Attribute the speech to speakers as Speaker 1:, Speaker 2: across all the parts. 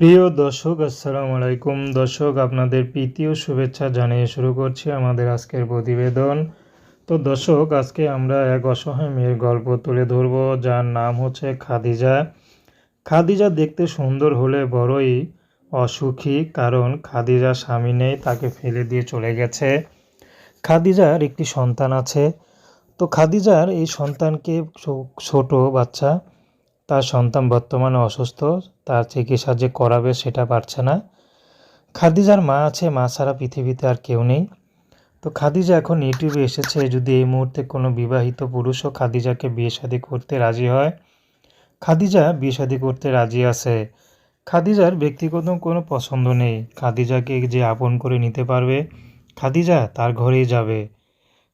Speaker 1: প্রিয় দর্শক, আসসালামু আলাইকুম। দর্শক, আপনাদের প্রীতি ও শুভেচ্ছা জানিয়ে শুরু করছি আমাদের আজকের প্রতিবেদন। তো দর্শক, আজকে আমরা এক অসহায় মেয়ের গল্প তুলে ধরব, যার নাম হচ্ছে খাদিজা। খাদিজা দেখতে সুন্দর হলে বড়ই অসুখী, কারণ খাদিজার স্বামী নেই, তাকে ফেলে দিয়ে চলে গেছে। খাদিজার একটি সন্তান আছে। তো খাদিজার এই সন্তানকে ছোট বাচ্চা তার সন্তান বর্তমানে অসুস্থ, তার চিকিৎসা যে করাবে সেটা পারছে না। খাদিজার মা আছে, মা ছাড়া পৃথিবীতে আর কেউ নেই। তো খাদিজা এখন ইউটিউবে এসেছে, যদি এই মুহূর্তে কোনো বিবাহিত পুরুষও খাদিজাকে বিয়ে শাদী করতে রাজি হয়। খাদিজা বিয়ে শাদী করতে রাজি আছে। খাদিজার ব্যক্তিগত কোনো পছন্দ নেই। খাদিজাকে যে আপন করে নিতে পারবে, খাদিজা তার ঘরেই যাবে।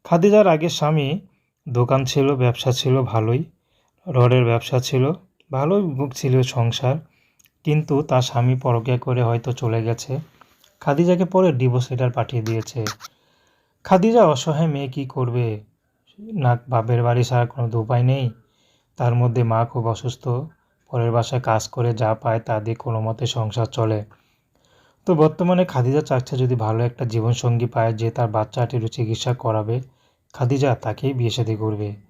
Speaker 1: খাদিজার আগের স্বামী, দোকান ছিল, ব্যবসা ছিল ভালোই। রডের ব্যবসা ছিল, ভালোই ছিল সংসার, কিন্তু তার স্বামী পরকিয়া করে হয়তো চলে গেছে। খাদিজাকে পরে ডিভোর্স লেটার পাঠিয়ে দিয়েছে। খাদিজা অসহায় মেয়ে কী করবে? না বাপের বাড়ি ছাড়া কোনো উপায় নেই। তার মধ্যে মা খুব অসুস্থ। পরের বাসায় কাজ করে যা পায় তা দিয়ে কোনো মতে সংসার চলে। তো বর্তমানে খাদিজা চাচ্ছে যদি ভালো একটা জীবনসঙ্গী পায় যে তার বাচ্চাটির চিকিৎসা করাবে, খাদিজা তাকেই বিয়ে শাদী করবে।